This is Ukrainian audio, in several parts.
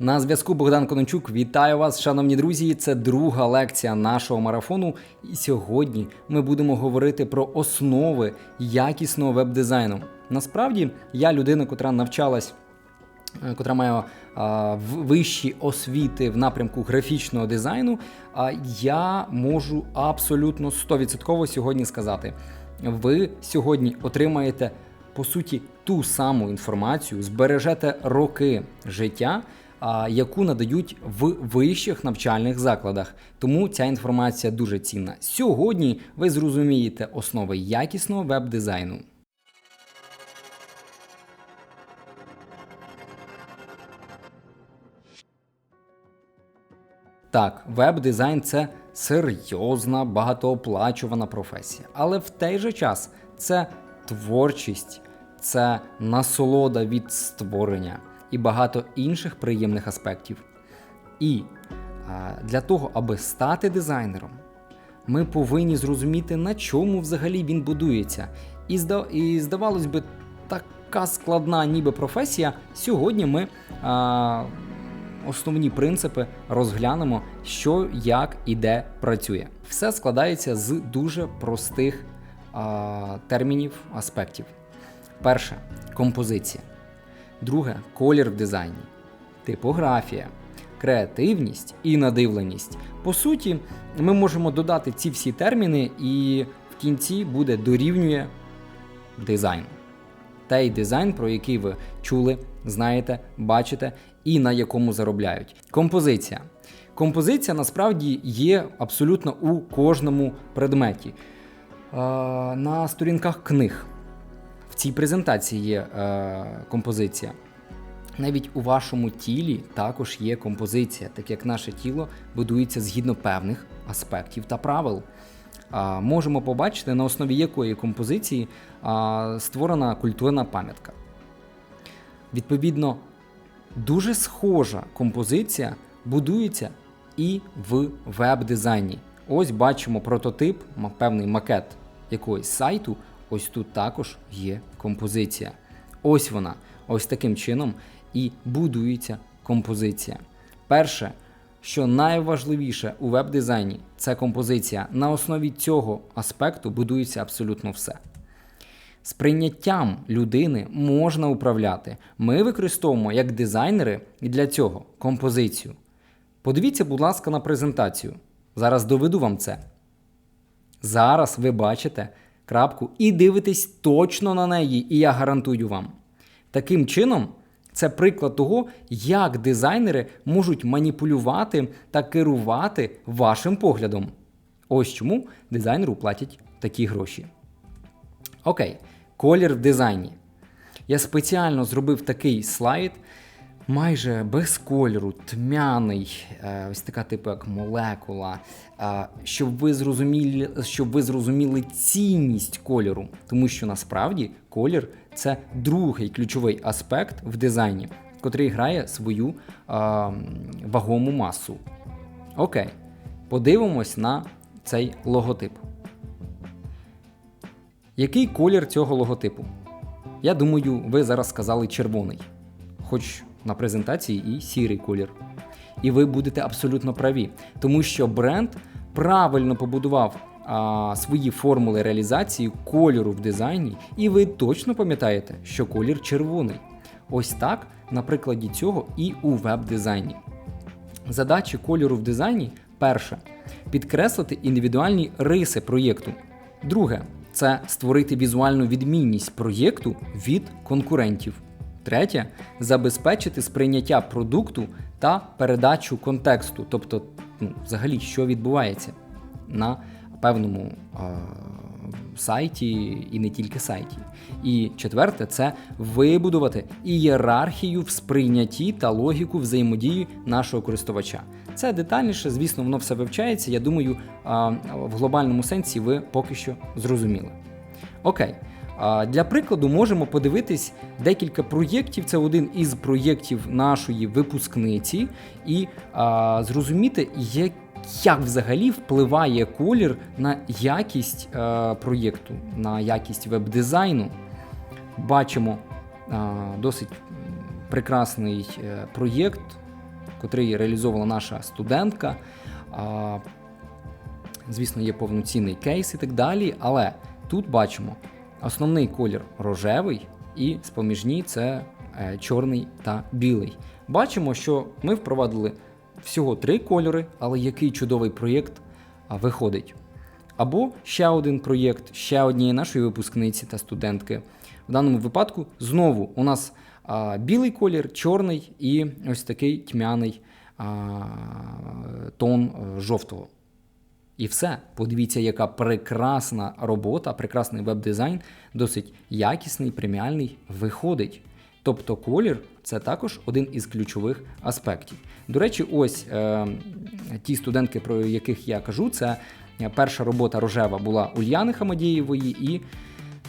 На зв'язку Богдан Конончук. Вітаю вас, шановні друзі. Це друга лекція нашого марафону. І сьогодні ми будемо говорити про основи якісного веб-дизайну. Насправді, я людина, котра навчалась, е, котра має а, вищі освіти в напрямку графічного дизайну. А я можу абсолютно 100% сьогодні сказати: ви сьогодні отримаєте по суті ту саму інформацію, збережете роки життя, яку надають в вищих навчальних закладах. Тому ця інформація дуже цінна. Сьогодні ви зрозумієте основи якісного веб-дизайну. Так, веб-дизайн це серйозна, багатооплачувана професія. Але в той же час це творчість, це насолода від створення і багато інших приємних аспектів. І для того, аби стати дизайнером, ми повинні зрозуміти, на чому взагалі він будується. І, здавалось би, така складна ніби професія. Сьогодні ми а, основні принципи розглянемо, що, як і де працює. Все складається з дуже простих а, термінів, аспектів. Перше композиція. Друге колір в дизайні, типографія, креативність і надивленість. По суті, ми можемо додати ці всі терміни, і в кінці буде дорівнює дизайн. Той дизайн, про який ви чули, знаєте, бачите і на якому заробляють. Композиція. Композиція насправді є абсолютно у кожному предметі. Е, на сторінках книг цій презентації є е, композиція. Навіть у вашому тілі також є композиція, так як наше тіло будується згідно певних аспектів та правил. А, можемо побачити, на основі якої композиції а, створена культурна пам'ятка. Відповідно, дуже схожа композиція будується і в веб-дизайні. Ось бачимо прототип, певний макет якогось сайту. Ось тут також є композиція. Ось вона. Ось таким чином і будується композиція. Перше, що найважливіше у веб-дизайні, це композиція. На основі цього аспекту будується абсолютно все. Сприйняттям людини можна управляти. Ми використовуємо як дизайнери для цього композицію. Подивіться, будь ласка, на презентацію. Зараз доведу вам це. Зараз ви бачите крапку і дивитесь точно на неї, і я гарантую вам. Таким чином, це приклад того, як дизайнери можуть маніпулювати та керувати вашим поглядом. Ось чому дизайнеру платять такі гроші. Окей, колір в дизайні. Я спеціально зробив такий слайд, майже без кольору, тьмяний, е, ось така типу як молекула, е, щоб ви зрозуміли, щоб ви зрозуміли цінність кольору, тому що насправді колір це другий ключовий аспект в дизайні, котрий грає свою е, вагому масу. Окей, подивимось на цей логотип. Який колір цього логотипу? Я думаю, ви зараз сказали червоний, хоч на презентації і сірий колір. І ви будете абсолютно праві, тому що бренд правильно побудував а, свої формули реалізації кольору в дизайні, і ви точно пам'ятаєте, що колір червоний. Ось так на прикладі цього і у веб-дизайні. Задачі кольору в дизайні перше підкреслити індивідуальні риси проєкту. Друге це створити візуальну відмінність проєкту від конкурентів. Третє забезпечити сприйняття продукту та передачу контексту, тобто, ну, взагалі, що відбувається на певному е- сайті і не тільки сайті. І четверте це вибудувати ієрархію в сприйнятті та логіку взаємодії нашого користувача. Це детальніше, звісно, воно все вивчається. Я думаю, а, в глобальному сенсі ви поки що зрозуміли. Окей. Для прикладу можемо подивитись декілька проєктів. Це один із проєктів нашої випускниці, і а, зрозуміти, як, як взагалі впливає колір на якість проєкту, на якість веб-дизайну. Бачимо а, досить прекрасний е, проєкт котрий реалізовувала наша студентка. А, Звісно, є повноцінний кейс і так далі, але тут бачимо основний колір рожевий, і споміжні це е, чорний та білий. Бачимо, що ми впровадили всього три кольори, але який чудовий проєкт виходить. Або ще один проєкт, ще однієї нашої випускниці та студентки. В даному випадку знову у нас а, білий колір, чорний і ось такий тьмяний а, тон е, жовтого. І все. Подивіться, яка прекрасна робота, прекрасний веб-дизайн, досить якісний, преміальний, виходить. Тобто колір це також один із ключових аспектів. До речі, ось е, ті студентки, про яких я кажу, це перша робота рожева була Ульяни Хамадієвої і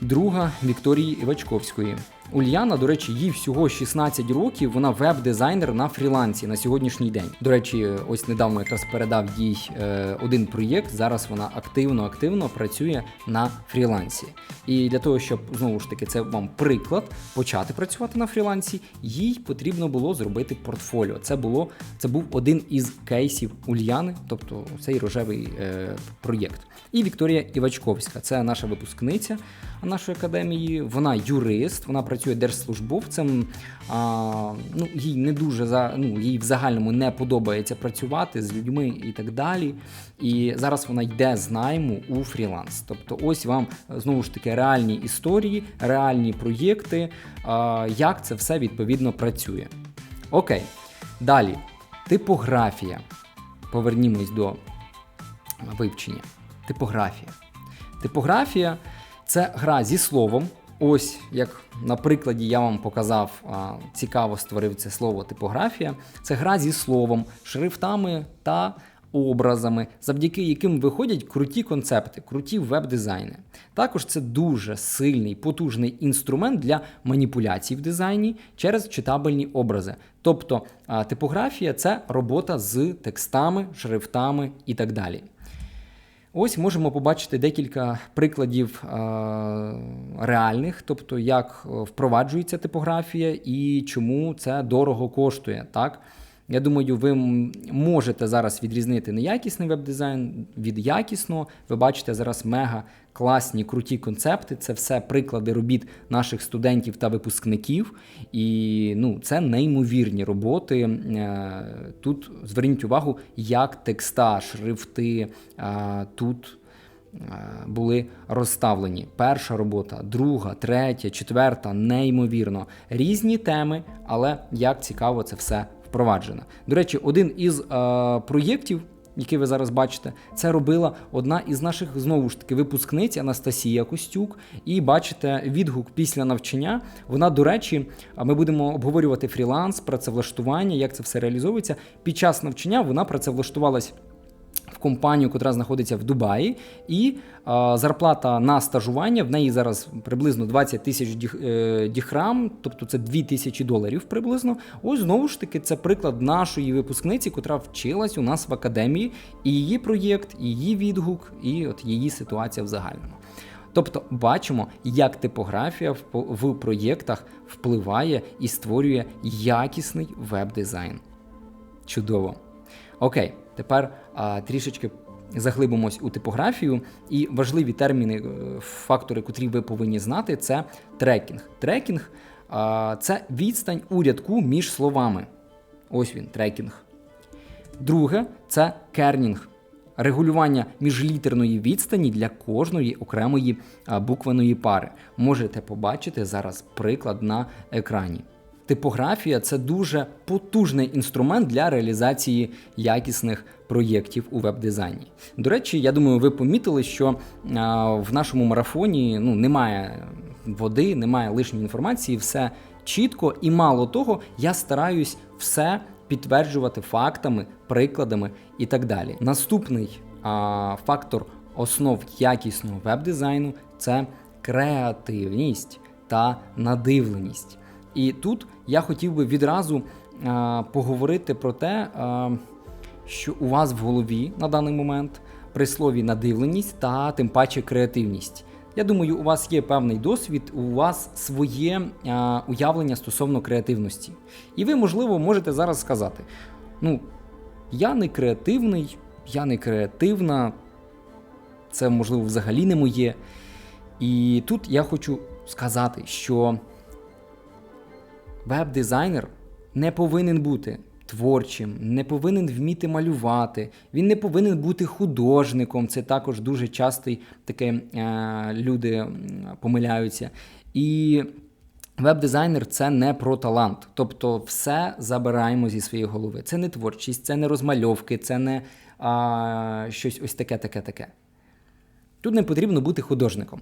друга Вікторії Івачковської. Ульяна, до речі, їй всього 16 років. Вона веб-дизайнер на фрілансі на сьогоднішній день. До речі, ось недавно якраз передав їй е, один проєкт. Зараз вона активно активно працює на фрілансі. І для того, щоб знову ж таки це вам приклад почати працювати на фрілансі, їй потрібно було зробити портфоліо. Це було це був один із кейсів Ульяни, тобто цей рожевий е, проєкт. І Вікторія Івачковська, це наша випускниця нашої академії. Вона юрист, вона працює держслужбовцем. А, ну, Їй не дуже за ну, їй в загальному не подобається працювати з людьми і так далі. І зараз вона йде з найму у фріланс. Тобто, ось вам знову ж таки реальні історії, реальні проєкти, а, як це все відповідно працює. Окей, далі. Типографія. Повернімось до вивчення. Типографія. Типографія це гра зі словом. Ось як на прикладі я вам показав, цікаво створив це слово типографія. Це гра зі словом, шрифтами та образами, завдяки яким виходять круті концепти, круті веб-дизайни. Також це дуже сильний, потужний інструмент для маніпуляцій в дизайні через читабельні образи. Тобто типографія це робота з текстами, шрифтами і так далі. Ось можемо побачити декілька прикладів е, реальних, тобто як впроваджується типографія і чому це дорого коштує. Так? Я думаю, ви можете зараз відрізнити неякісний веб-дизайн від якісного. Ви бачите зараз мега класні, круті концепти. Це все приклади робіт наших студентів та випускників. І ну, це неймовірні роботи. Е, тут зверніть увагу, як текста, шрифти е, тут. Е, були розставлені перша робота, друга, третя, четверта, неймовірно різні теми, але як цікаво це все впроваджена. До речі, один із е, проєктів, який ви зараз бачите, це робила одна із наших знову ж таки випускниць Анастасія Костюк. І бачите відгук після навчання. Вона, до речі, ми будемо обговорювати фріланс, працевлаштування, як це все реалізовується. Під час навчання вона працевлаштувалась компанію, яка знаходиться в Дубаї, і а, зарплата на стажування в неї зараз приблизно 20 тисяч е, діхрам, тобто це 2 тисячі доларів приблизно. Ось знову ж таки, це приклад нашої випускниці, котра вчилась у нас в академії, і її проєкт, і її відгук, і от її ситуація в загальному. Тобто бачимо, як типографія в проєктах впливає і створює якісний веб-дизайн. Чудово. Окей, тепер а, трішечки заглибимось у типографію, і важливі терміни, е, фактори, котрі ви повинні знати, це трекінг. Трекінг а, це відстань у рядку між словами. Ось він, трекінг. Друге це кернінг. Регулювання міжлітерної відстані для кожної окремої буквеної пари. Можете побачити зараз приклад на екрані. Типографія це дуже потужний інструмент для реалізації якісних проєктів у веб-дизайні. До речі, я думаю, ви помітили, що а, в нашому марафоні ну, немає води, немає лишньої інформації, все чітко і мало того, я стараюсь все підтверджувати фактами, прикладами і так далі. Наступний а, фактор основ якісного веб-дизайну це креативність та надивленість. І тут я хотів би відразу а, поговорити про те, а, що у вас в голові на даний момент при слові надивленість та тим паче креативність. Я думаю, у вас є певний досвід, у вас своє а, уявлення стосовно креативності. І ви, можливо, можете зараз сказати: Ну, я не креативний, я не креативна, це можливо взагалі не моє. І тут я хочу сказати, що веб-дизайнер не повинен бути творчим, не повинен вміти малювати, він не повинен бути художником. Це також дуже часто таке е, люди помиляються. І Веб-дизайнер це не про талант. Тобто все забираємо зі своєї голови. Це не творчість, це не розмальовки, це не а, щось ось таке, таке, таке. Тут не потрібно бути художником.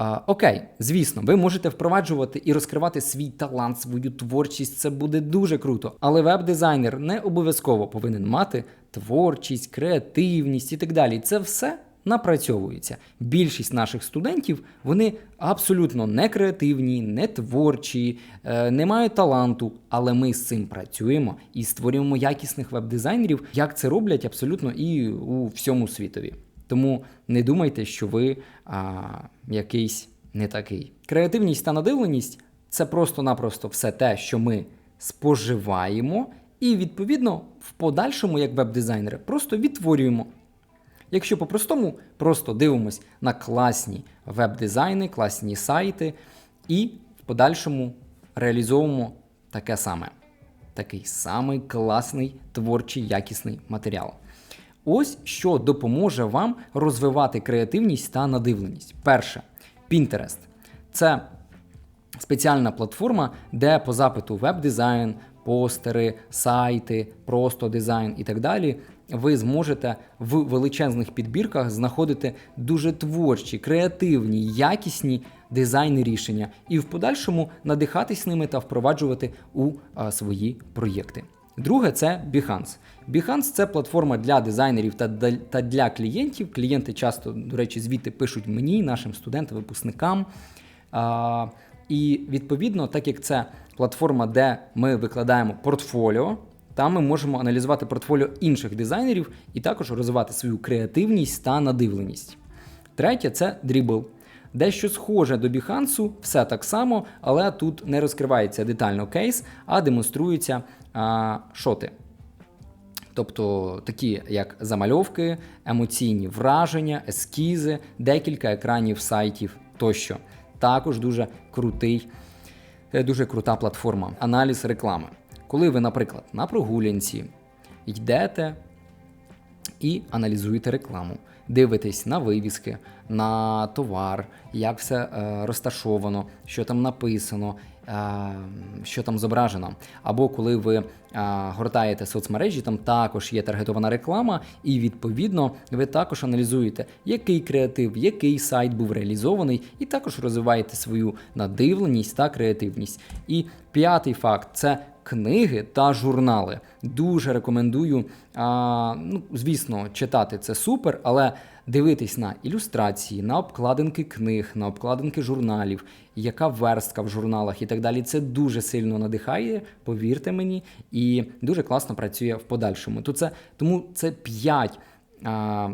А, окей, звісно, ви можете впроваджувати і розкривати свій талант, свою творчість, це буде дуже круто. Але веб-дизайнер не обов'язково повинен мати творчість, креативність і так далі. Це все напрацьовується. Більшість наших студентів вони абсолютно не креативні, не творчі, е, не мають таланту, але ми з цим працюємо і створюємо якісних веб-дизайнерів, як це роблять абсолютно і у всьому світові. Тому не думайте, що ви а, якийсь не такий. Креативність та надивленість це просто-напросто все те, що ми споживаємо, і відповідно в подальшому, як веб-дизайнери, просто відтворюємо. Якщо по-простому, просто дивимось на класні веб-дизайни, класні сайти, і в подальшому реалізовуємо таке саме. Такий самий класний творчий якісний матеріал. Ось що допоможе вам розвивати креативність та надивленість. Перше, Pinterest. Це спеціальна платформа, де по запиту веб-дизайн, постери, сайти, просто дизайн і так далі. Ви зможете в величезних підбірках знаходити дуже творчі, креативні, якісні дизайни рішення і в подальшому надихатись ними та впроваджувати у а, свої проєкти. Друге це Behance. Behance це платформа для дизайнерів та для- клієнтів. Клієнти часто, до речі, звідти пишуть мені, нашим студентам, випускникам. І відповідно, так як це платформа, де ми викладаємо портфоліо, там ми можемо аналізувати портфоліо інших дизайнерів і також розвивати свою креативність та надивленість. Третє це Dribble. Дещо схоже до Behance, все так само, але тут не розкривається детально кейс, а демонструються а, шоти. Тобто такі як замальовки, емоційні враження, ескізи, декілька екранів сайтів тощо. Також дуже крутий, е, дуже крута платформа. Аналіз реклами. Коли ви, наприклад, на прогулянці йдете і аналізуєте рекламу. Дивитесь на вивіски, на товар, як все е, розташовано, що там написано, що там зображено. Або коли ви е, гортаєте соцмережі, там також є таргетована реклама, і відповідно ви також аналізуєте, який креатив, який сайт був реалізований, і також розвиваєте свою надивленість та креативність. І п'ятий факт це книги та журнали. Дуже рекомендую. А, ну, звісно, читати це супер, але дивитись на ілюстрації, на обкладинки книг, на обкладинки журналів, яка верстка в журналах і так далі. Це дуже сильно надихає, повірте мені, і дуже класно працює в подальшому. То це, тому це 5 а,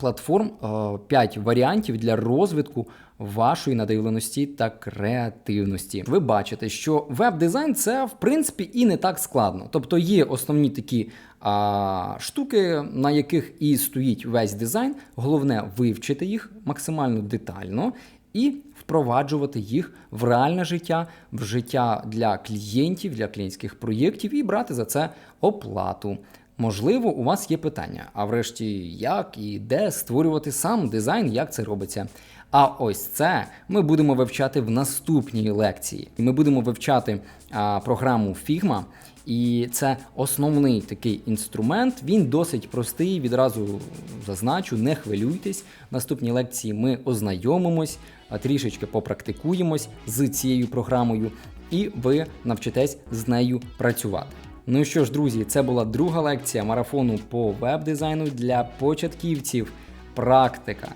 платформ, 5 варіантів для розвитку вашої надивленості та креативності. Ви бачите, що веб-дизайн це в принципі і не так складно. Тобто є основні такі а, штуки, на яких і стоїть весь дизайн. Головне вивчити їх максимально детально і впроваджувати їх в реальне життя, в життя для клієнтів, для клієнтських проєктів і брати за це оплату. Можливо, у вас є питання, а врешті, як і де створювати сам дизайн, як це робиться. А ось це ми будемо вивчати в наступній лекції. Ми будемо вивчати а, програму Figma, і це основний такий інструмент. Він досить простий. Відразу зазначу, не хвилюйтесь. В наступній лекції ми ознайомимось, а трішечки попрактикуємось з цією програмою, і ви навчитесь з нею працювати. Ну що ж, друзі, це була друга лекція марафону по веб-дизайну для початківців. Практика,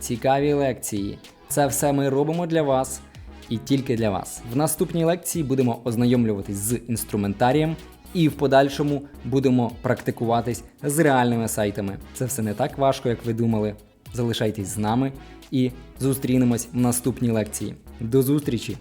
цікаві лекції. Це все ми робимо для вас і тільки для вас. В наступній лекції будемо ознайомлюватись з інструментарієм і в подальшому будемо практикуватись з реальними сайтами. Це все не так важко, як ви думали. Залишайтесь з нами і зустрінемось в наступній лекції. До зустрічі!